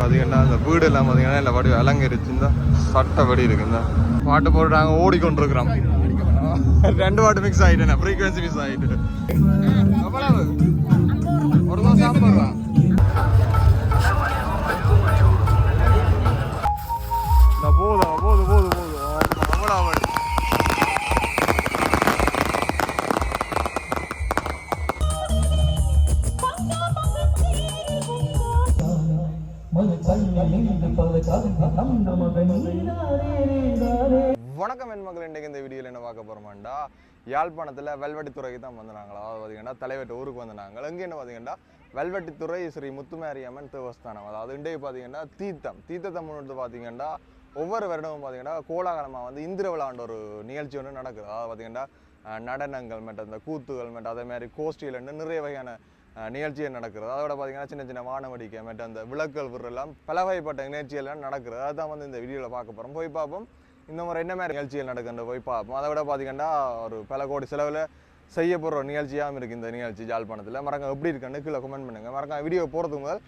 பார்த்தீங்கன்னா அந்த வீடு எல்லாம் பார்த்தீங்கன்னா இல்லை வடி அலங்கரிச்சு இந்த சட்டை வடி இருக்கு இந்த பாட்டு போட்டு நாங்கள் ஓடிக்கொண்டிருக்கிறோம் ரெண்டு பாட்டு மிக்ஸ் ஆகிட்டேன் ஃப்ரீக்வன்சி மிக்ஸ் ஆகிட்டு எவ்வளவு ஒரு தோசை ஐம்பது வணக்கம் என் மக்கள் இன்றைக்கு இந்த வீடியோவில் என்ன பார்க்க போகிறோமாண்டா யாழ்ப்பாணத்தில் வெல்வெட்டித்துறைக்கு தான் வந்தாங்களா அதாவது பார்த்தீங்கன்னா தலைவர்கிட்ட ஊருக்கு வந்தாங்க அங்கே என்ன பார்த்தீங்கன்னா வெல்வெட்டித்துறை ஸ்ரீ முத்துமாரியம்மன் தேவஸ்தானம். அதாவது இன்றைக்கு பார்த்தீங்கன்னா தீர்த்தம். தீர்த்தத்தை முன்னிட்டு பார்த்தீங்கன்னா ஒவ்வொரு வருடமும் பார்த்தீங்கன்னா கோலாகலமாக வந்து இந்திர விழாண்ட ஒரு நிகழ்ச்சி ஒன்று நடக்குது. அதாவது பார்த்தீங்கன்னா நடனங்கள் மட்டும் இந்த கூத்துகள் மட்டும் அதே மாதிரி கோஷ்டிகள்னு நிறைய வகையான நிகழ்ச்சிகள் நடக்கிறது. அதோட பார்த்தீங்கன்னா சின்ன சின்ன வானவடிக்கை மற்ற அந்த விளக்குகள் விடுறெல்லாம் பலவகைப்பட்ட நிகழ்ச்சிகள் நிகழ்ச்சிகள்லாம் நடக்கிறது. அதுதான் வந்து இந்த வீடியோவில் பார்க்க போகிறோம் போய் பார்ப்போம். இந்த முறை என்ன மாதிரி நிகழ்ச்சிகள் நடக்குன்ற போய் பார்ப்போம். அதை விட பார்த்தீங்கன்னா ஒரு பல கோடி செலவில் செய்ய போகிற நிகழ்ச்சியாகவும் இருக்குது இந்த நிகழ்ச்சி ஜாழ்ப்பாணத்தில். மறக்க எப்படி இருக்குன்னு கீழே கமெண்ட் பண்ணுங்கள் மறக்காம வீடியோ போகிறதுக்கு முதல்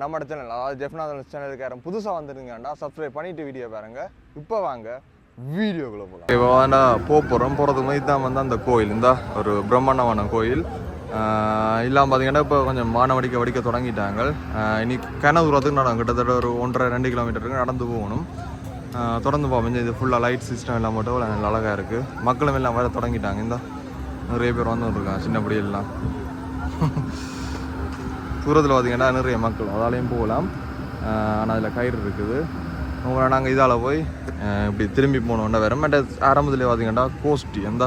நம்ம சேனல் அதாவது ஜெஃப்நாதன் சேனலுக்கு யாரும் புதுசாக வந்துருங்கண்டா சப்ஸ்கிரைப் பண்ணிட்டு வீடியோ பாருங்கள் இப்போ வாங்க வீடியோக்குள்ளே போகலாம் இப்போ வேண்டா போக போகிறோம் போகிறதுக்கு மாதிரி தான் வந்து அந்த கோயில். இந்த ஒரு பிரம்மாண்டமான கோயில். இல்லாமல் பார்த்தீங்கன்னா இப்போ கொஞ்சம் மான வடிக்க வடிக்க தொடங்கிட்டாங்க. இனி கிணறு தூரத்துக்கு நடக்கும். கிட்டத்தட்ட ஒரு ஒன்றரை ரெண்டு கிலோமீட்டருக்கு நடந்து போகணும். தொடர்ந்து பார்ப்போம். இது ஃபுல்லாக லைட் சிஸ்டம் எல்லாம் மட்டும் நல்ல அழகாக இருக்குது மக்களும் எல்லாம் வர தொடங்கிட்டாங்க. இந்த நிறைய பேர் வந்துட்டுருக்காங்க சின்ன சின்னப்படி தூரத்தில் பார்த்தீங்கன்னா நிறைய மக்கள். அதாலையும் போகலாம். ஆனால் அதில் கயிறு இருக்குது. உங்களை நாங்கள் இதால் போய் இப்படி திரும்பி போனோம்னா வேறு. மற்ற ஆரம்பத்தில் பார்த்தீங்கன்னா கோஷ்டி எந்த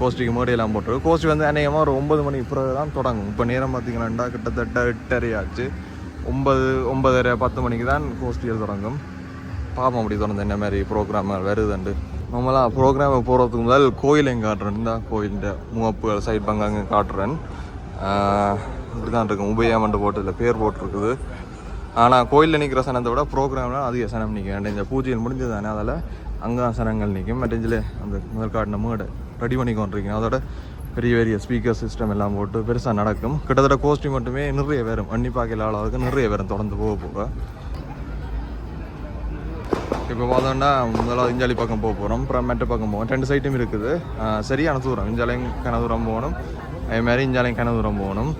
கோஷ்டிக்கு முன்னாடியெல்லாம் போட்டுருக்கு. கோஷ்டி வந்து அநேகமாக ஒரு ஒம்பது மணிக்கு பிறகு தான் தொடங்கும். இப்போ நேரம் பார்த்தீங்கன்னா கிட்டத்தட்ட எட்டரை ஆச்சு. ஒன்பது ஒன்பதரை பத்து மணிக்கு தான் கோஷ்டிகள் தொடங்கும். பாப்போம் அப்படி தொடர்ந்து என்ன மாதிரி ப்ரோக்ராம் வருதுண்டு நம்மளாம் ப்ரோக்ராம் போகிறதுக்கு முதல் கோயிலையும் காட்டுறேன். இந்த கோயிலிൻ്റെ முகப்புகள் சைட் பங்காங்க காட்டுறேன். இப்படி தான் இருக்கும் உபயாமண்டு போட்டு இல்லை பேர் போட்டிருக்குது. ஆனால் கோயிலில் நிற்கிற சனத்தை விட ப்ரோக்ராம்லாம் அதிக சனம் நிற்கும் இந்த பூஜையில் முடிஞ்சது தானே அதில் அங்கே சனங்கள் நிற்கும் மற்றஞ்சில் அந்த முதல் காட்டின மேடை. ரெடி பண்ணி கொண்டிருக்கீங்க. அதோட பெரிய பெரிய ஸ்பீக்கர் சிஸ்டம் எல்லாம் போட்டு பெருசாக நடக்கும். கிட்டத்தட்ட கோஷ்டி மட்டுமே நிறைய பேரும் அன்னி பார்க்கல அளவுக்கு நிறைய பேரும் தொடர்ந்து போக போக இப்போ பார்த்தோம்னா முதலாவது இஞ்சாலி பக்கம் போக போகிறோம் அப்புறம் மெட்ட பக்கம் போவோம். ரெண்டு சைட்டும் இருக்குது. சரியான தூரம். இஞ்சாலையும் கன தூரம் போகணும். அதேமாதிரி இஞ்சாலையும் கன தூரம் போகணும்.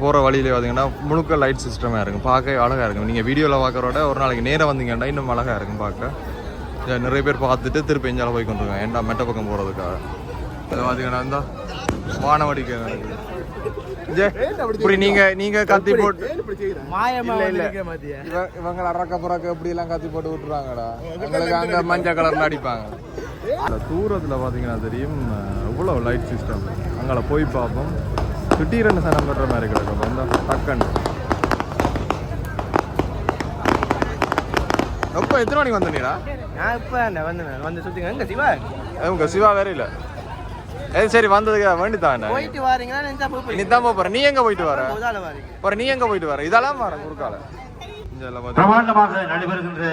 போகிற வழியிலே பார்த்தீங்கன்னா முழுக்க லைட் சிஸ்டமாக இருக்கும். பார்க்க அழகாக இருக்கும். நீங்கள் வீடியோவில் பார்க்குறோட ஒரு நாளைக்கு நேராக வந்தீங்கன்னா இன்னும் அழகாக இருக்கும் பார்க்க. நிறைய பேர் பார்த்துட்டு திருப்பி இஞ்சால போய் கொண்டிருக்காங்க. ஏன்டா மெட்ட பக்கம் போகிறதுக்காக இது பார்த்தீங்கன்னா இந்த வானவடிக்கை இப்படி நீங்க நீங்க கத்தி போட்டு இவங்க அரக்க புறக்க இப்படி எல்லாம் கத்தி போட்டு விட்டுறாங்கடா. எங்களுக்கு அங்க மஞ்சள் கலர்ல அடிப்பாங்க. தூரத்துல பாத்தீங்கன்னா தெரியும் அஹ், இவ்வளவு லைட் சிஸ்டம் அங்கால போய் பார்ப்போம். திடீரென்னு சனம் பெற மாதிரி கிடக்கும். அந்த டக்கன் எப்போ எத்தனை மணிக்கு வந்தீங்களா நான் இப்ப என்ன வந்தேன், வந்து சுத்திங்க. எங்க சிவா? உங்க சிவா வேற இல்ல. ஏய் சரி வந்ததுக்கு வேண்டி தான் போயிட்டு வாரீங்களா. நீ தான் போற நீ எங்க போயிட்டு வர. போற நீ எங்க போயிட்டு வர? இதெல்லாம் வர பாத்தீங்கன்னா பிரமாண்டமாக நடைபெறுகின்ற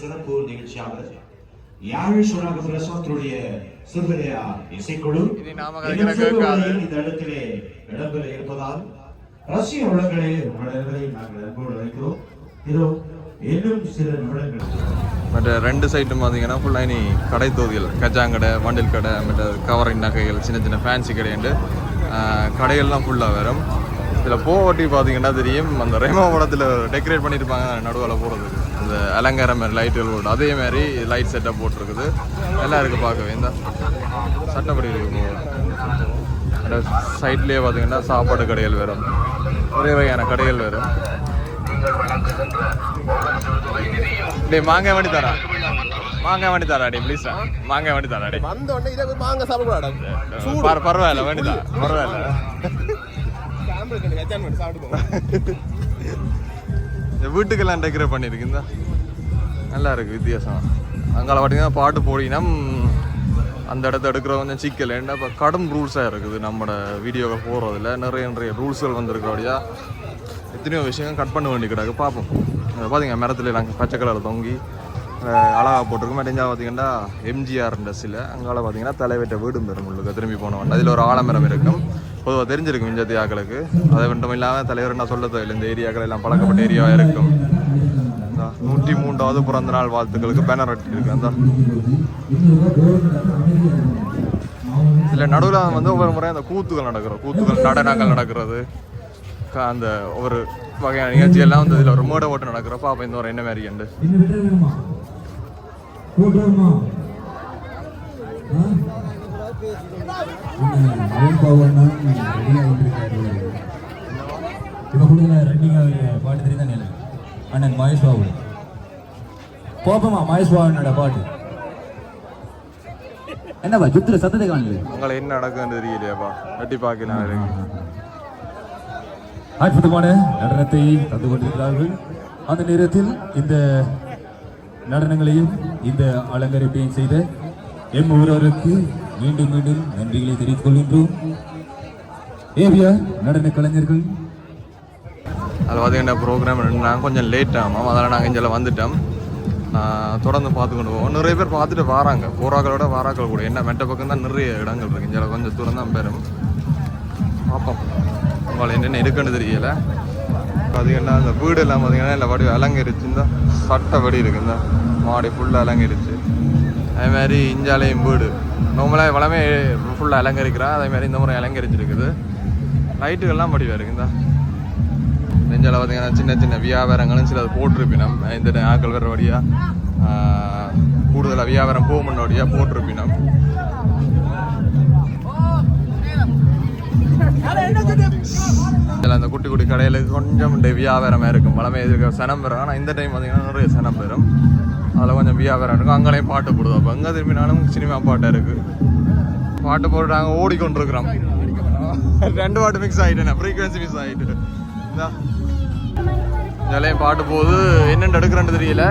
சிறப்பு இசைக்குழு. இந்த இடத்திலே இடம்பெற இருப்பதால் ரஷ்ய உலகளே உங்களை நாங்கள் அன்போடு அழைக்கிறோம். இதோ இன்னும் சில நிமிடங்கள். மற்ற ரெண்டு சைட்டும் பார்த்தீங்கன்னா ஃபுல்லாக இனி கடை தொகுதிகள் கஜாங்கடை வண்டில் கடை மற்ற கவரிங் நகைகள் சின்ன சின்ன ஃபேன்சி கடைண்டு கடைகள்லாம் ஃபுல்லாக வரும் இதில் போவட்டி பார்த்தீங்கன்னா தெரியும் அந்த ரேமா படத்தில் டெக்கரேட் பண்ணியிருப்பாங்க நடுவில் போகிறதுக்கு அந்த அலங்கார மாதிரி லைட்டுகள் போட்டு அதே மாதிரி லைட் செட்டப் போட்டிருக்குது. நல்லா இருக்குது பார்க்கவே இந்த. சட்டப்படி இருக்கு சைட்லேயே பார்த்தீங்கன்னா சாப்பாடு கடைகள் வரும் ஒரே வகையான கடைகள் வரும் டேய் மாங்காய் வண்டி தரா மாங்காய் வண்டி தரா டே ப்ளீஸ் மாங்காய் வண்டி தரா டே வந்த உடனே இதை போய் மாங்க சாப்பிடக்கூடாது. பர பரவாயில்ல வண்டி தான் பரவாயில்ல. வீட்டுக்கெல்லாம் டெக்கரேட் பண்ணியிருக்கு இந்த. நல்லா இருக்கு வித்தியாசம். அங்கால பார்த்தீங்கன்னா பாட்டு போடினா அந்த இடத்த எடுக்கிற கொஞ்சம் சிக்கல். ஏன்னா இப்போ கடும் ரூல்ஸாக இருக்குது நம்மளோட வீடியோவை போடுறதுல. நிறைய நிறைய ரூல்ஸ்கள் வந்திருக்கிறபடியா எத்தனையோ விஷயங்கள் கட் பண்ண வேண்டி கிடக்கு பார்ப்போம் அதை பார்த்தீங்க மரத்துல நாங்கள் பச்சை கலரில் தொங்கி அழகாக அழகா போட்டிருக்கும் மறைஞ்சா பார்த்தீங்கன்னா எம்ஜிஆர் சில அங்கால பார்த்தீங்கன்னா தலைவெட்ட வீடும் பெறும் உள்ளுக்கு திரும்பி போனவன். அதில் ஒரு ஆலமரம் இருக்கும். பொதுவாக தெரிஞ்சிருக்கும் இந்த ஆக்களுக்கு அது மட்டும் இல்லாமல் தலைவர் நான் சொல்ல தேவையில்லை இந்த ஏரியாக்கள் எல்லாம் பழக்கப்பட்ட ஏரியாவாக இருக்கும். நூற்றி மூன்றாவது பிறந்த நாள் வாழ்த்துக்களுக்கு பேனர் இருக்கு அந்த இதில் நடுவில் வந்து ஒவ்வொரு முறையும் அந்த கூத்துகள் நடக்கிறோம். கூத்துகள் நடனங்கள் நடக்கிறது. அந்த ஒவ்வொரு வகையான நிகழ்ச்சி எல்லாம் வந்து இதில் ஒரு மேடை ஓட்டு நடக்கிறப்ப அப்போ இந்த ஒரு என்ன மாதிரி உண்டு இப்போ பாட்டு அண்ணன் மகேஷ் பாபு. போப்பமா மகேஷ் பாபுனோட பாட்டு. என்னப்பா சுத்துல சத்தத்தை காணல உங்களை என்ன நடக்குதுன்னு தெரியலையாப்பா? வெட்டி பார்க்கலாம் இருக்கு அற்புதமான நடனத்தை தந்து கொண்டிருக்கிறார்கள். அந்த நேரத்தில் இந்த நடனங்களையும் இந்த அலங்கரிப்பையும் செய்த எம் ஊரருக்கு மீண்டும் மீண்டும் நன்றிகளை தெரிவித்துக் கொள்கின்றோம். ஏவியா நடன கலைஞர்கள். அது பார்த்தீங்கன்னா ப்ரோக்ராம் நாங்கள் கொஞ்சம் லேட் ஆகும் அதனால் நாங்கள் இங்கே வந்துட்டோம். ஆஹ் தொடர்ந்து பார்த்துக்கொண்டு போவோம். நிறைய பேர் பார்த்துட்டு வராங்க. போராக்களோட வாராக்கள் கூட. என்ன மெட்ட பக்கம் தான் நிறைய இடங்கள் இருக்குது இங்கே கொஞ்சம் தூரம் தான் பெறும். பார்ப்போம். உங்களை என்னென்ன இருக்குன்னு தெரியல. பார்த்தீங்கன்னா அந்த வீடு எல்லாம் பார்த்தீங்கன்னா இல்லை படி அலங்கரிச்சு சட்டப்படி சட்டை வடி மாடி ஃபுல்லாக அலங்கரிச்சு. அதே மாதிரி இஞ்சாலையும் வீடு. நார்மலாக வளமே ஃபுல்லாக அலங்கரிக்கிறா. அதே மாதிரி இந்த முறை அலங்கரிச்சிருக்குது. லைட்டுகள்லாம் படி இருக்கு நெஞ்சால் பார்த்தீங்கன்னா சின்ன சின்ன வியாபாரங்களும் சில போட்டிருப்பினம் இந்த ஆக்கள் வர வழியாக கூடுதலாக வியாபாரம் போக முன்னோடியாக போட்டிருப்பினம் இதில் அந்த குட்டி குட்டி கடையில் கொஞ்சம் டே வியாபாரமாக இருக்கும். பழமை இருக்க சனம் பெறும் ஆனால் இந்த டைம் பார்த்தீங்கன்னா நிறைய சனம் பெறும் அதில் கொஞ்சம் வியாபாரம் இருக்கும். அங்கேயும் பாட்டு போடுவோம். அப்போ எங்கே திரும்பினாலும் சினிமா பாட்டு இருக்குது பாட்டு போட்டு நாங்கள் ஓடிக்கொண்டிருக்கிறோம். ரெண்டு பாட்டு மிக்ஸ் ஆகிட்டேன் ஃப்ரீக்வன்சி மிக்ஸ் ஆகிட்டு இந்தா. பாட்டு போது என்னென்னு எடுக்கிறேன்னு தெரியல.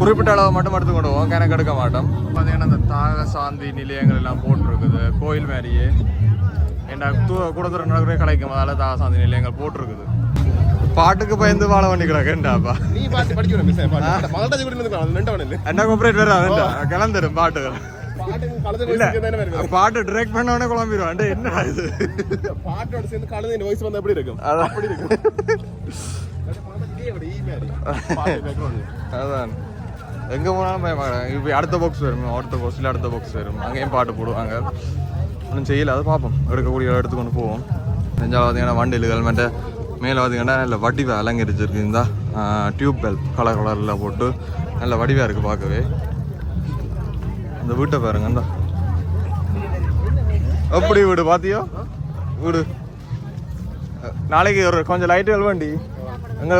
குறிப்பிட்ட அளவு மட்டும் எடுத்து கொண்டு போவோம். கணக்கு எடுக்க மாட்டோம். பார்த்தீங்கன்னா அந்த தாக சாந்தி நிலையங்கள் எல்லாம் போட்டிருக்குது. கோயில் மாதிரியே. என்ன கூட தூரம் நடக்கிற கலைக்கும் அதால தாக சாந்தி நிலையங்கள் போட்டிருக்குது. பாட்டுக்கு பயந்து வாழ வேண்டி கிடக்குண்டாப்பா நீ பாட்டு படிக்கணும் மிஸ் பாட்டு. மகள்கிட்ட கூட ரெண்டு என்ன கோபரேட் வேற வேண்டாம் கிளந்துடும் பாட்டுகள் பாட்டு டிரெக்ட் பண்ண உடனே குழம்பிடுவான் என்ன இது? பாட்டோட சேர்ந்து கலந்து இந்த வாய்ஸ் வந்தா எப்படி இருக்கும்? அதான். அப்படி இருக்கும். அதான். எங்கே போனாலும் இப்போ அடுத்த பாக்ஸ் வரும் அடுத்த பாக்ஸில் அடுத்த பாக்ஸ் வரும். அங்கேயும் பாட்டு போடுவாங்க. ஒன்றும் செய்யல அதை பார்ப்போம். எடுக்கக்கூடிய எடுத்துக்கொண்டு போவோம். நெஞ்சால் பார்த்தீங்கன்னா வண்டில்கள் மற்ற மேலே பார்த்தீங்கன்னா நல்ல வடிவை அலங்கரிச்சிருக்கு இந்த டியூப் பெல் கலர் கலரில் போட்டு நல்ல வடிவாக இருக்குது பார்க்கவே. அந்த வீட்டை பாருங்க இந்த. எப்படி வீடு பார்த்தியோ வீடு. நாளைக்கு ஒரு கொஞ்சம் லைட்டுகள் வண்டி எங்களை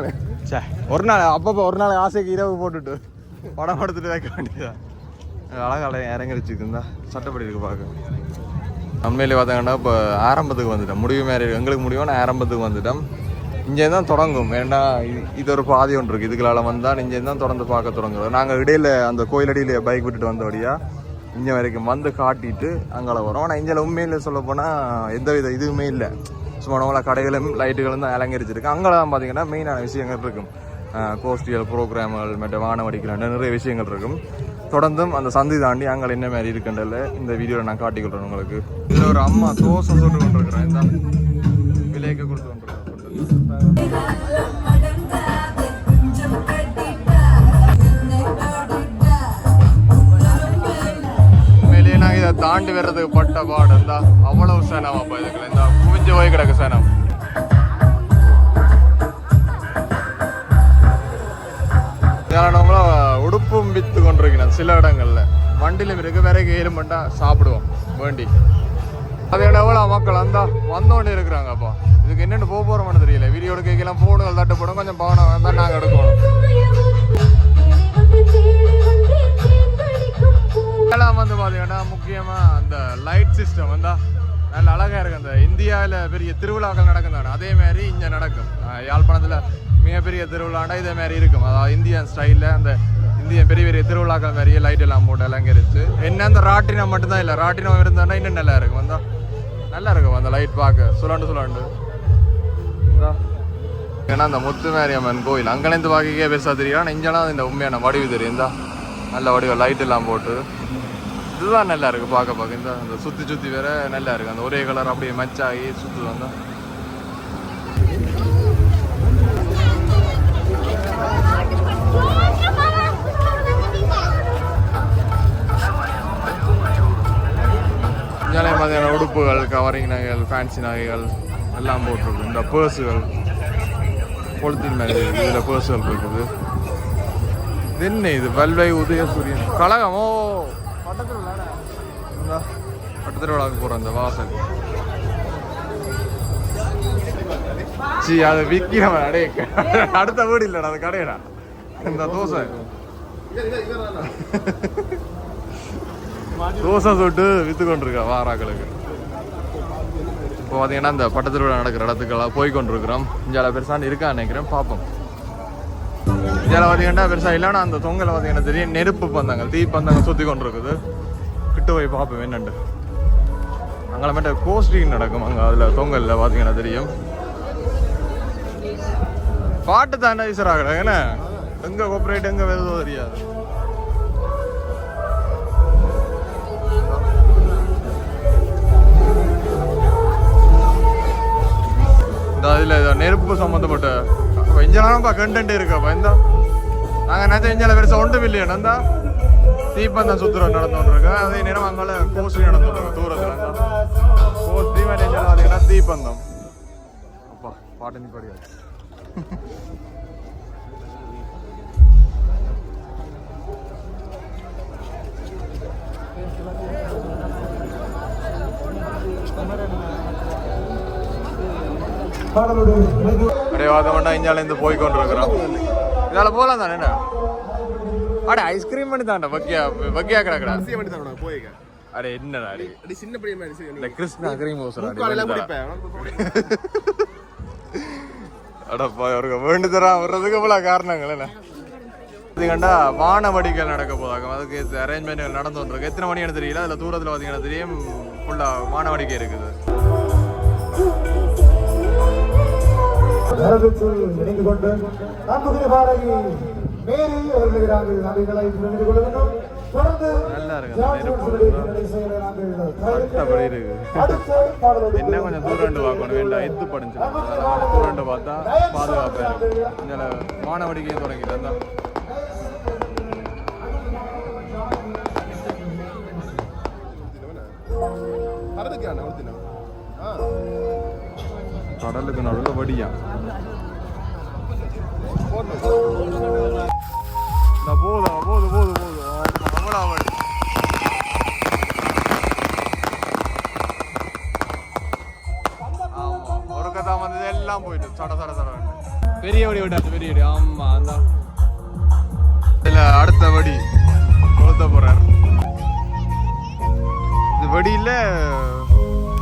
என்ன? ச்சே ஒரு நாள் அப்பப்போ ஒரு நாள் ஆசைக்கு இரவு போட்டுட்டு படம் எடுத்துட்டு வைக்க வேண்டியதா அழகால இறங்கிருச்சுக்கு சட்டப்படி இருக்கு பார்க்க உண்மையிலே பார்த்தாங்கன்னா இப்போ ஆரம்பத்துக்கு வந்துட்டோம். முடிவு மாதிரி எங்களுக்கு முடியும் நான் ஆரம்பத்துக்கு வந்துட்டோம். இங்கே தான் தொடங்கும். ஏன்னா இது- இது ஒரு பாதி ஒன்று இருக்குது இதுகளால் வந்தால் இங்கே தான் தொடர்ந்து பார்க்க தொடங்குவோம். நாங்கள் இடையில அந்த கோயிலடியில் பைக் விட்டுட்டு வந்தபடியா இங்கே வரைக்கும் வந்து காட்டிட்டு அங்கே வரோம். ஆனால் இங்கே உண்மையில் சொல்ல போனால் எந்த வித இதுவுமே இல்லை. சும்மா நம்மள கடைகளும் லைட்டுகளும் தான் அலங்கரிச்சிருக்கு அங்கே தான் பார்த்தீங்கன்னா மெயினான விஷயங்கள் இருக்கும். கோஸ்டியல் ப்ரோக்ராம்கள் மற்ற வானவடிகள் நிறைய விஷயங்கள் இருக்கும். தொடர்ந்தும் அந்த சந்தை தாண்டி அங்கே என்ன மாதிரி இருக்குன்றல இந்த வீடியோவில் நான் காட்டிக்கொள்கிறேன் உங்களுக்கு. இதில் ஒரு அம்மா தோசை சுட்டு கொண்டிருக்கிறேன் இந்த விலைக்கு கொடுத்து கொண்டிருக்கிறேன் நாங்கள் இதை தாண்டி வர்றதுக்கு பட்ட பாடு இருந்தா அவ்வளவு சேனம் அப்போ இதுக்குள்ள. இந்த குவிஞ்சு போய் கிடக்கு சேனம் வித்து கொண்டிருக்கிறேன். சில இடங்களில். வண்டியிலும் இருக்கு வேற ஏறும் பண்ணா சாப்பிடுவோம். வேண்டி. அது எவ்வளோ மக்கள்? அந்த வந்தோடனே இருக்கிறாங்க அப்போ. இதுக்கு என்னென்னு போக போகிறோம்னு தெரியல. வீடியோ எடுக்கலாம் ஃபோனுகள் தட்டுப்படும். கொஞ்சம் பவனம் தான் நாங்கள் எடுக்கணும். இதெல்லாம் வந்து பார்த்தீங்கன்னா முக்கியமாக அந்த லைட் சிஸ்டம் வந்தால் நல்ல அழகாக இருக்கு அந்த இந்தியாவில் பெரிய திருவிழாக்கள் நடக்கும் அதே மாதிரி இங்கே நடக்கும். யாழ்ப்பாணத்தில் மிகப்பெரிய திருவிழாண்டா இதே மாதிரி இருக்கும். அதாவது இந்தியன் ஸ்டைலில் அந்த இந்திய பெரிய பெரிய திருவிழாக்கள் மாதிரியே லைட் எல்லாம் போட்டு அலங்கரிச்சு. என்ன அந்த ராட்டினம் மட்டும்தான் இல்லை ராட்டினம் இருந்தாண்டா இன்னும் நல்லா இருக்கும். வந்தா நல்லா இருக்கும் அந்த லைட் பார்க்க. சுழண்டு சுழண்டு. ஏன்னா அந்த முத்துமாரியம்மன் கோயில் அங்கேருந்து பார்க்கவே பெருசாக தெரியும். ஆனால் இந்த உண்மையான வடிவு தெரியும். தான் நல்ல வடிவ லைட் எல்லாம் போட்டு. இதுதான் நல்லா இருக்கு பார்க்க பார்க்க. இந்த சுற்றி சுற்றி வேற நல்லா இருக்கு அந்த ஒரே கலர் அப்படியே மச்சாகி சுற்று வந்தால் இங்கே மாதிரியான உடுப்புகள் கவரிங் நகைகள் ஃபேன்சி நகைகள் எல்லாம் போட்டிருக்கு இந்த பேர்ஸுகள் பொலித்தீன் மாதிரி இதில் பேர்ஸுகள் இருக்குது இது என்ன இது வல்வை உதயசூரியன் கழகமோ பட்டத்தில் பட்டத்தில் விழாக்கு போகிற அந்த வாசல் சி அதை விற்கிறவன் அடே அடுத்த வீடு இல்லைடா அது கடையடா இந்த தோசை தோசை சுட்டு விற்று கொண்டிருக்கா வாராக்களுக்கு. இப்போ பார்த்தீங்கன்னா இந்த பட்டத்தில் நடக்கிற இடத்துக்கெல்லாம் போய் கொண்டிருக்கிறோம் இஞ்சால பெருசான்னு இருக்கா நினைக்கிறேன் பார்ப்போம். இதில் பார்த்தீங்கன்னா பெருசாக இல்லைன்னா அந்த தொங்கலை பார்த்தீங்கன்னா தெரியும் நெருப்பு பந்தங்கள் தீ பந்தங்கள் சுற்றி கொண்டு இருக்குது கிட்ட போய் பார்ப்போம் என்னண்டு. அங்கே மட்டும் கோஸ்டிங் நடக்கும் அங்கே அதில் தொங்கலில் பார்த்தீங்கன்னா தெரியும். பாட்டு தானே ஈஸ்வராகடா என்ன? எங்கே கோப்பரேட் எங்கே வருதோ தெரியாது. என்னப்பா கண்டென்ட் இருக்கப்பா இந்த. நாங்கள் நினச்ச இஞ்சால பெருசாக ஒன்றும் இல்லையா நந்தா தீப்பந்தம் சுத்துறோம் நடந்துருக்கு அதே நேரம் அங்கால கோஸ்டி நடந்துருக்கு தூரத்தில். கோஸ் மாதிரி இஞ்சால பார்த்தீங்கன்னா தீப்பந்தம் அப்பா பாட்டு நீ படியாது பாடலுடைய வாதம்னா இஞ்சாலேருந்து போய் கொண்டிருக்கிறோம் இதால் போகலாம் தானே என்ன அடே ஐஸ்கிரீம் பண்ணி தாண்டா வக்கியா வக்கியா கிடக்குடா அரிசியை மட்டும் தான் உனக்கு போய்க்க அடே என்னடா அடி அடி சின்ன பையன் மாதிரி இந்த கிருஷ்ணா கிரீம் ஹவுஸ் அடப்பா அவருக்கு வேண்டு தரா வர்றதுக்கு போல காரணங்கள் என்ன இது கண்டா வானவடிகள் நடக்க போதாங்க அதுக்கு அரேஞ்ச்மெண்ட் நடந்து கொண்டிருக்கு எத்தனை மணி எனக்கு தெரியல அதில் தூரத்தில் பார்த்தீங்கன்னா தெரியும் ஃபுல்லாக வானவடிக்கை இருக்குது நரகத்தில் இணைந்து கொண்டு நம்புகிற பாடகி மேரி அவர்களுக்கு நாங்கள் தெரிந்து கொள்ள வேண்டும். தொடர்ந்து என்ன கொஞ்சம் தூரண்டு பார்க்கணும். வேண்டாம் எத்து படிஞ்சு தூரண்டு பார்த்தா பாதுகாப்பாக இருக்கு இதில் வானவடிக்கையும் தொடங்கிட்டு இருந்தா கடலுக்கு நடுவில் வடியா இந்த போதா போது போது போது. அவ்வளோ வடி ஆமா, ஒரு கதை வந்தது எல்லாம் போயிட்டு. சட சட சட. பெரிய வடி விட்டாச்சு பெரிய வடி. ஆமா அந்த இதுல அடுத்த வடி கொளுத்த போறார். இது வடியில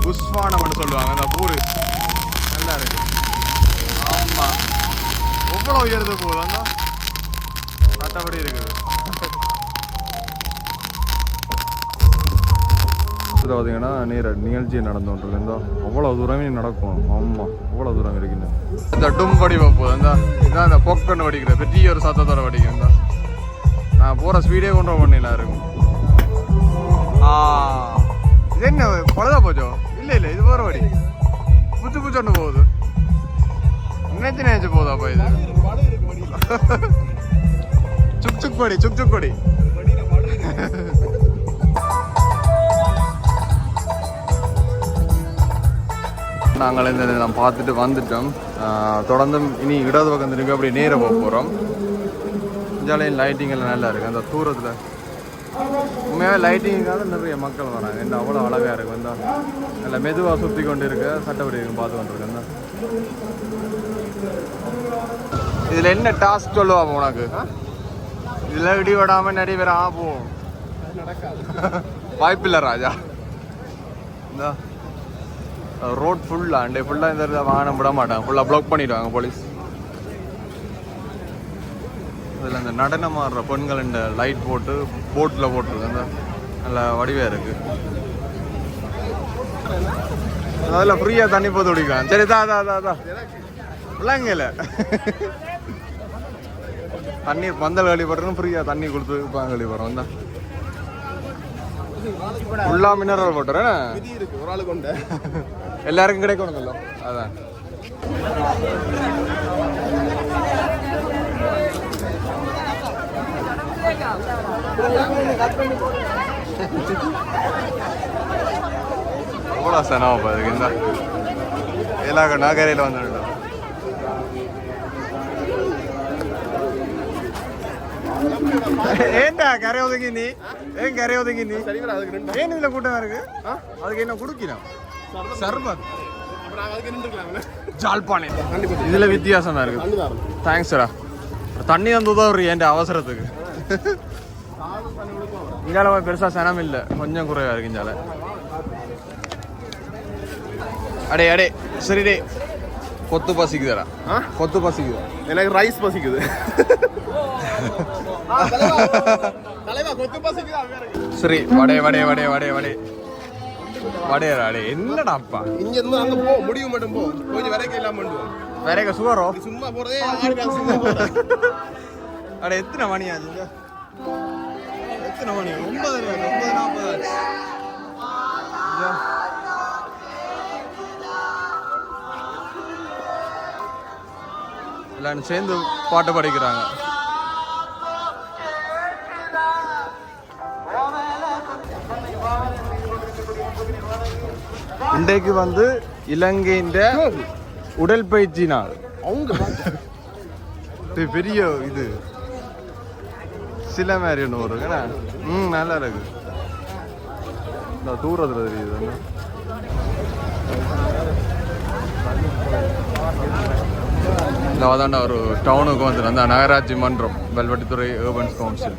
புஷ்வானம்னு சொல்லுவாங்க அந்த பூரு நல்லா இருக்கு ஆமா. எவ்வளவு உயர்ந்து போகுது. அந்த மற்றபடி இருக்குது. இதில் பார்த்தீங்கன்னா நீர் நிகழ்ச்சி நடந்து கொண்டிருக்கு இந்த அவ்வளோ தூரமே நடக்கும். ஆமாம் அவ்வளோ தூரம் இருக்குன்னு. இந்த டும் வடி வைப்போம் இந்த இதான் இந்த பொக்கன்னு வடிக்கிற பெரிய ஒரு சத்தத்தோட வடிக்கும். இந்த. நான் போகிற ஸ்பீடே கொண்டு பண்ணிலாம் இருக்கும் ஆ. இது என்ன பழுதா போச்சோ? இல்லை இல்லை இது போகிற வடி. குச்சி புச்சொண்டு போகுது நினைச்சு நினைச்சு போகுதாப்பா இது சுக் சுக் படி சுக் சுக் படி நாங்கள் இந்த நான் பார்த்துட்டு வந்துட்டோம் தொடர்ந்தும் இனி இடது பக்கம் திரும்பி அப்படியே நேர போக போகிறோம் ஜாலியும் லைட்டிங் எல்லாம் நல்லா இருக்குது அந்த தூரத்தில் உண்மையாகவே லைட்டிங்காக நிறைய மக்கள் வராங்க. இந்த அவ்வளோ அழகாக இருக்கும் இந்த நல்ல மெதுவாக சுற்றி கொண்டு இருக்க. சட்டப்படி பார்த்து கொண்டு இருக்கேன் இந்த. இதில் என்ன டாஸ்க் சொல்லுவாங்க உனக்கு? இதில் இடி விடாமல் நிறைய பேர் ஆ போவோம் வாய்ப்பில்லை ராஜா. இந்த. ரோட் ஃபுல்லாக அண்டே ஃபுல்லாக இந்த வாகனம் விட மாட்டாங்க. ஃபுல்லாக ப்ளாக் பண்ணிடுவாங்க போலீஸ் இதில் இந்த நடனம் ஆடுற பெண்கள் இந்த லைட் போட்டு போட்டில் போட்டிருக்கு அந்த நல்ல வடிவாக இருக்கு. அதில் ஃப்ரீயாக தண்ணி போட்டு குடிக்கலாம். சரி தா தா தா தா. பிள்ளைங்கல தண்ணி பந்தல் கழிப்படுறதும் ஃப்ரீயாக தண்ணி கொடுத்து பாங்க கழிப்படுறோம் தான் ஃபுல்லாக மினரல் வாட்டர் ஒரு எல்லாருக்கும் கிடைக்கணும் அதான். எவ்வளோ சனம் அதுக்கு இந்த எல்லா நகரையில் வந்துடும் ஏன்டா கரை ஒதுங்கி நீ? ஏன் கரை ஒதுங்கி நீ? ஏன் இதுல கூட்டம் இருக்கு? அதுக்கு என்ன குடுக்கணும் சர்பத். ஜாழ்ப்பாணை இதுல வித்தியாசமா இருக்கு. தண்ணி தரோம் தேங்க்ஸ்டா தண்ணி வந்து உதவுறீ என் அவசரத்துக்கு? போய் பெருசா சனம் இல்ல. கொஞ்சம் குறைவா இருக்கு இங்கால அடே அடே சரி டே கொத்து பசிக்குதுடா? கொத்து பசிக்குது. எனக்கு ரைஸ் பசிக்குது. சரி வடே வடே வடே வடே வடே. வடையரா அடே என்னடா அப்பா. இங்க இருந்து அங்க போ முடிவு மட்டும் போ. கொஞ்சம் வரைக்கும் இல்லாம பண்ணுவோம் வேற சுகரோ சும்மா போறதே அட எத்தனை மணி ஆச்சு? எத்தனை மணி? ஒன்பது ஒன்பது நாற்பது ஆச்சு. எல்லாரும் சேர்ந்து பாட்டு படிக்கிறாங்க. இன்றைக்கு வந்து இலங்கையின் உடற்பயிற்சி நாள். அவங்க பெரிய இது. சில மாதிரி ஒன்று வரும். ஏன்னா ம் நல்லா இருக்கு. இந்த தூரத்தில் தெரியுது இந்த அதாண்டா ஒரு டவுனுக்கு வந்து அந்த நகராட்சி மன்றம் வெல்வெட்டித்துறை ஏர்பன்ஸ் கவுன்சில்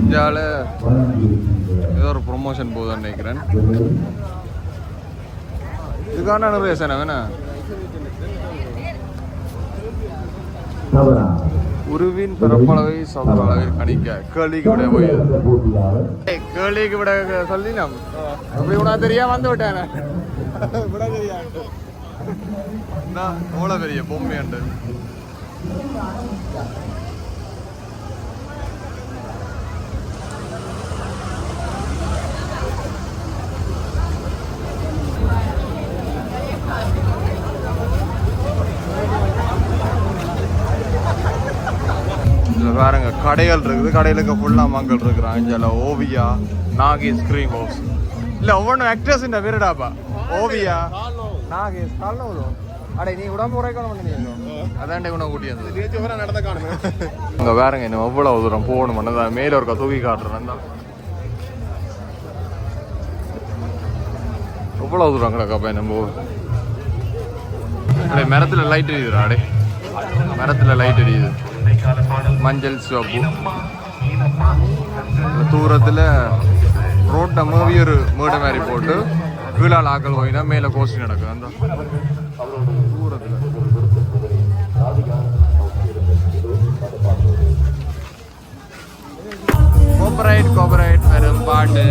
இந்தியாவில் ஏதோ ஒரு ப்ரொமோஷன் போகுதுன்னு நினைக்கிறேன். இதுக்கான நிறைய வேணா உருவின் பரப்பளவை சதுர அளவில் கணிக்க கேள்விக்கு விட போய். ஏய், கேள்விக்கு விட சொல்லி நாம். அப்படி உனா தெரியா வந்து விட்டேன். விட தெரியா அவ்வளோ பெரிய பொம்மையாண்டு இதில் பாருங்க கடைகள் இருக்குது. கடையிலுக்கு ஃபுல்லாக மக்கள் இருக்கிறாங்க இதில் ஓவியா நாகேஷ் ஸ்க்ரீம் ஹவுஸ் இல்லை ஒவ்வொன்றும் ஆக்ட்ரஸ் இந்த பேருடாப்பா ஓவியா நாகேஷ் காலனோ அடே நீ உடம்பு உரைக்கணும் பண்ணி அதாண்டே உணவு கூட்டி நடந்த காணுமே அங்கே வேறங்க இன்னும் எவ்வளோ தூரம் போகணும் தான் மேலே இருக்க தூக்கி காட்டுறேன் தான் எவ்வளோ தூரம் கிடக்காப்பா நம்ம அடே மரத்தில் லைட் எரியுதுடா அடே. மரத்தில் லைட் எரியுது மஞ்சள் சிவப்பு. தூரத்தில் ரோட்டை மூவி ஒரு மேடை மாதிரி போட்டு கீழால் ஆக்கள் போயினா மேலே கோஷ்டி நடக்கும். அந்த தூரத்தில் கோபரைட் கோபரைட் வெறும் பாட்டு.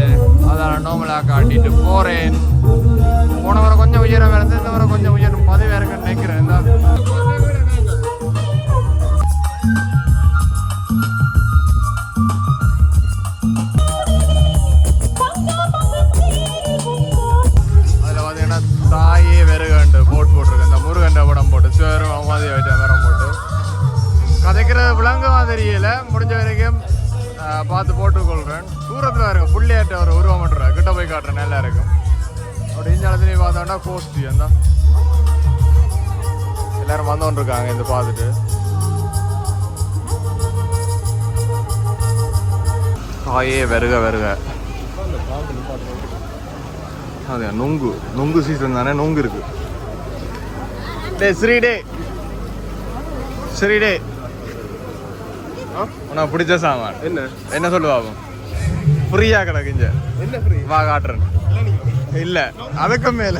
அதெல்லாம் நோமலாக காட்டிட்டு போறேன். போன வர கொஞ்சம் உயரம் இருந்து இந்த வர கொஞ்சம் உயரம் பதவி இருக்குன்னு நினைக்கிறேன். இந்த இருக்கிற விளங்குமா தெரியல முடிஞ்ச வரைக்கும் பார்த்து போட்டுக்கொள்கிறேன் தூரத்தில் இருங்க புள்ளியாட்ட ஒரு உருவம் பண்ணுறேன் கிட்ட போய் காட்டுறேன் நல்லா இருக்கும். அப்படி இஞ்சாலத்துலேயும் பார்த்தோன்னா பார்த்தோம்னா கோஸ்டி எல்லாரும் வந்தோன்னு இருக்காங்க இந்த பார்த்துட்டு. காயே வருக வருக அது நொங்கு. நொங்கு சீசன் தானே நொங்கு இருக்கு. டே ஸ்ரீ டே உனக்கு பிடிச்ச சாமான் என்ன? என்ன சொல்லுவாங்க ஃப்ரீயா கிடக்கு இங்க. என்ன ஃப்ரீ வா காட்டுறேன். இல்ல அதுக்கு மேல.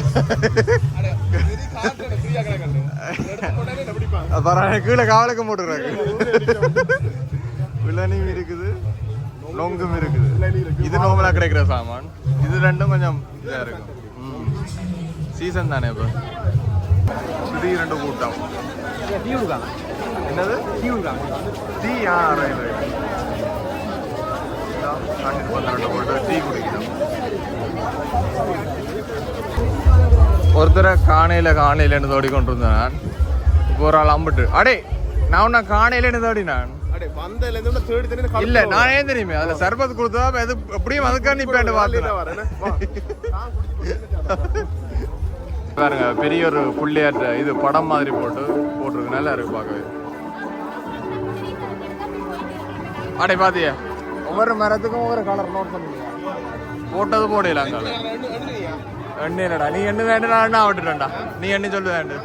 பரவாயில்ல கீழே காவலுக்கு போட்டுறாங்க இளநீம் இருக்குது. நொங்கும் இருக்குது. இது நோமலா கிடைக்கிற சாமான் இது ரெண்டும் கொஞ்சம் இதா இருக்கும். சீசன் தானே இப்போ திடீரெண்டு கூட்டம். என்னது? டீ ஆ ரைட் ரைட் போட்டு டீ குடிக்கணும் ஒருத்தரை காணையில் காணையிலன்னு தோடி நான். இப்போ ஒரு ஆள் அம்பிட்டு. அடே நான் உன்னை காணையிலன்னு தோடி நான் இல்ல நான் ஏன் தெரியுமே அதுல சர்பத் கொடுத்தா எது எப்படியும் அதுக்கா நீ பேண்ட் வரலையில பார்த்தேன் வரேன் வா. நான் குடிச்சு பாருங்க பெரிய ஒரு புள்ளியாற்ற இது படம் மாதிரி போட்டு போட்டிருக்கு நல்லா இருக்கு பார்க்கவே. அடே பாத்தியா? ஒவ்வொரு மரத்துக்கும் ஒவ்வொரு கலர் நோட் பண்ணுங்க போட்டது போடல அங்க எண்ணெய் என்னடா நீ எண்ணெய் வேண்டாம் நான் எண்ணெய் விட்டுட்டேன்டா நீ எண்ணெய் சொல்லு வேண்டு.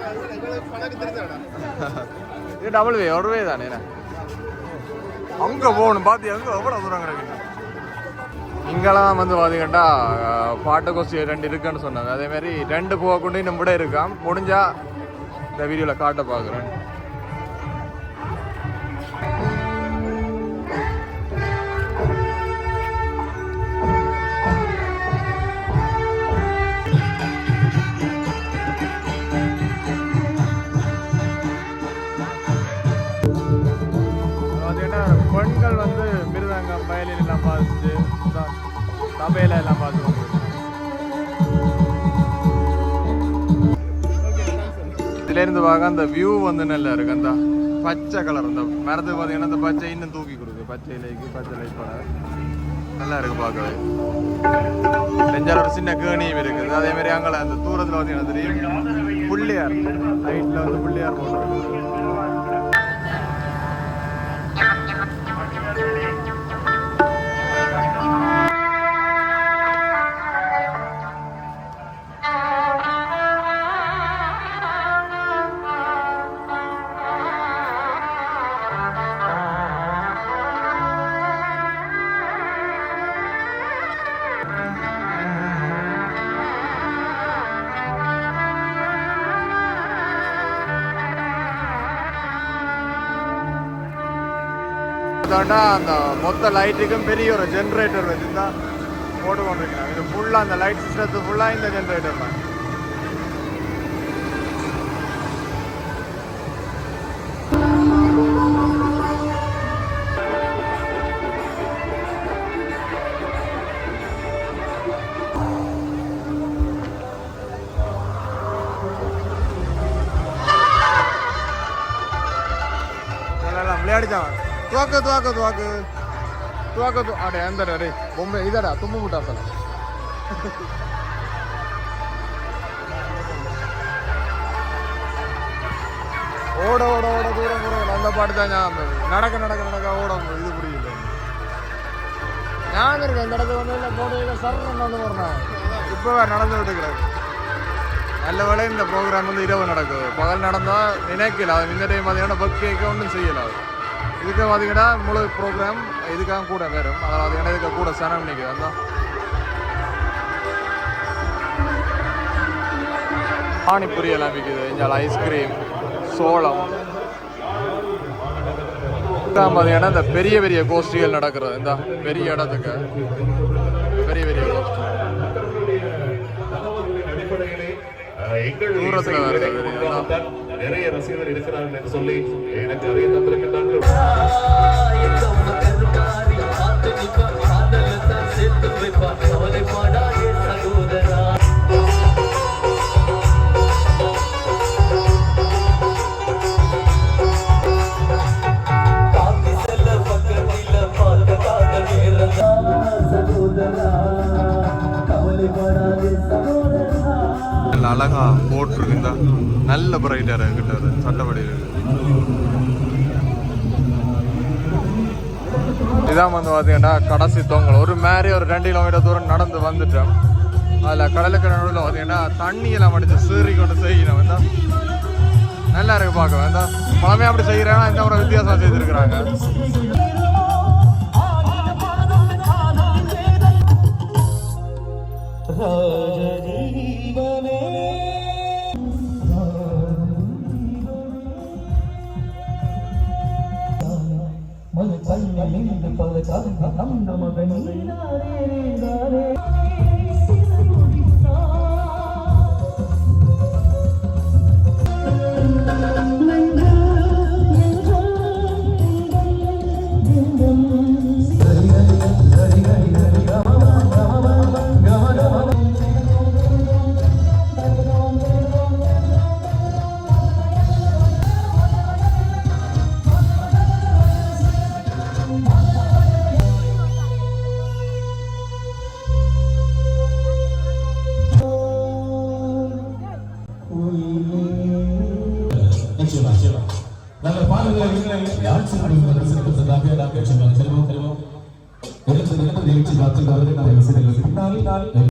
இது டபுள் வே ஒரு வே தானே? அங்க போகணும் பாத்தியா? அங்க எவ்வளவு தூரம் கிடக்கு? இங்கெல்லாம் வந்து பாத்தீங்கன்னா அஹ், பாட்டு கோஷ்டி ரெண்டு இருக்குன்னு சொன்னாங்க. அதே மாதிரி ரெண்டு போக கொண்டு இன்னும் விட இருக்காம். முடிஞ்சா இந்த வீடியோல காட்ட பாக்குறேன். சபையில எல்லாம் பார்த்துருவோம் இதுலேருந்து பார்க்க அந்த வியூ வந்து நல்லா இருக்கு. அந்த பச்சை கலர் அந்த மரத்துக்கு பார்த்தீங்கன்னா அந்த பச்சை இன்னும் தூக்கி கொடுக்கு பச்சை இலைக்கு பச்சை லைட் நல்லா இருக்கு பார்க்கவே. நெஞ்சால ஒரு சின்ன கேணியும் இருக்குது. அதே மாதிரி அங்கே அந்த தூரத்தில் பார்த்தீங்கன்னா தெரியும். புள்ளியார். ஹைட்டில் வந்து புள்ளியார் போட்டு அதோட அந்த மொத்த லைட்டுக்கும் பெரிய ஒரு ஜென்ரேட்டர் வச்சு தான் போட்டு கொண்டிருக்கிறாங்க. இது ஃபுல்லாக அந்த லைட் சிஸ்டத்து ஃபுல்லாக இந்த ஜென்ரேட்டர் தான். துவாக்கு துவாக்கு துவாக்கு. துவாக்கு து அடே அந்த அடே பொம்மை இதடா தும்பு முட்டா சொல்ல ஓட ஓட ஓட தூரம் தூரம். அந்த பாட்டு தான் ஞாபகம் நடக்க நடக்க நடக்க ஓடும் இது புரியல. ஞாபகம் இருக்கு? இந்த இடத்துல வந்து இல்லை போடையில் சரணம் வந்து போகிறேன் இப்போ நடந்து விட்டுக்கிறாங்க நல்ல வேலை இந்த ப்ரோக்ராம் வந்து இரவு நடக்குது பகல் நடந்தால் நினைக்கல. அது இந்த டைம் பார்த்தீங்கன்னா பக் கேட்க ஒன்றும் செய்யலாது இதுக்கு பார்த்தீங்கன்னா முழு ப்ரோக்ராம் இதுக்காக கூட வரும். அதில் பார்த்தீங்கன்னா இதுக்கு கூட சனம் நிற்குது அதான் பானிபுரி எல்லாம் விற்குது இஞ்சால் ஐஸ்கிரீம் சோளம். இதான் பார்த்தீங்கன்னா இந்த பெரிய பெரிய கோஷ்டிகள் நடக்கிறது. இந்த பெரிய இடத்துக்கு. பெரிய பெரிய கோஷ்டி. தூரத்தில் வருது, நிறைய ரசிகர்கள் இருக்கிறார்கள் என்று சொல்லி எனக்கு அறிய தந்திருக்கின்றார்கள் நல்ல அழகா போட்டிருக்கு இந்த நல்ல பிரைட்டாக இருக்கிட்டாரு சட்டப்படி இதான் வந்து பார்த்தீங்கன்னா கடைசி தொங்கல். ஒரு மாதிரி ஒரு ரெண்டு கிலோமீட்டர் தூரம் நடந்து வந்துட்டோம். அதில் கடலுக்கு நடுவில் பார்த்தீங்கன்னா தண்ணியெல்லாம் அடித்து சீறி கொண்டு செய்யணும். வந்தா நல்லா இருக்கு பார்க்க. வேண்டாம் பழமையாக அப்படி செய்கிறாங்கன்னா இந்த ஒரு வித்தியாசம் செய்திருக்கிறாங்க.